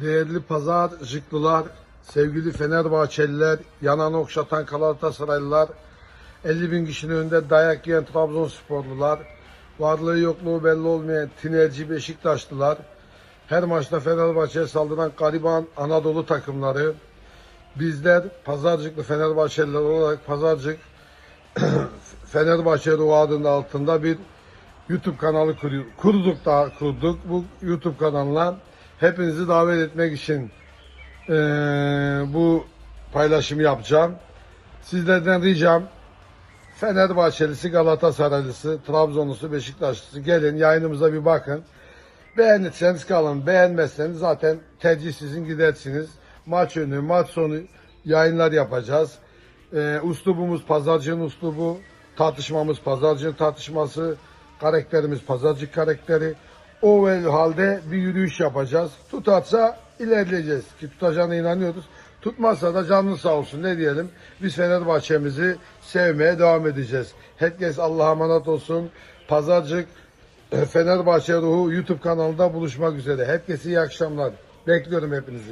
Değerli pazarcıklılar, sevgili Fenerbahçeliler, yanan okşatan Galatasaraylılar, 50 bin kişinin önünde dayak yiyen Trabzonsporlular, varlığı yokluğu belli olmayan tinerci Beşiktaşlılar, her maçta Fenerbahçe'ye saldıran gariban Anadolu takımları, bizler pazarcıklı Fenerbahçeliler olarak pazarcık Fenerbahçe Ruhu adında altında bir YouTube kanalı kurduk da kurduk. Bu YouTube kanalına hepinizi davet etmek için eee, bu paylaşımı yapacağım. Sizlerden ricam Fenerbahçelisi, Galatasaraylısı, Trabzonlusu, Beşiktaşlısı gelin yayınımıza bir bakın. Beğenirseniz kalın, beğenmezseniz zaten tercih sizin gidersiniz. Maç önü, maç sonu yayınlar yapacağız. Ee, uslubumuz pazarcının uslubu, tartışmamız pazarcının tartışması, karakterimiz pazarcı karakteri. O vel halde bir yürüyüş yapacağız. Tutarsa ilerleyeceğiz ki tutacağına inanıyoruz. Tutmazsa da canlı sağ olsun ne diyelim. Biz Fenerbahçe'mizi sevmeye devam edeceğiz. Herkes Allah'a emanet olsun. Pazarcık Fenerbahçe Ruhu YouTube kanalında buluşmak üzere. Herkese iyi akşamlar. Bekliyorum hepinizi.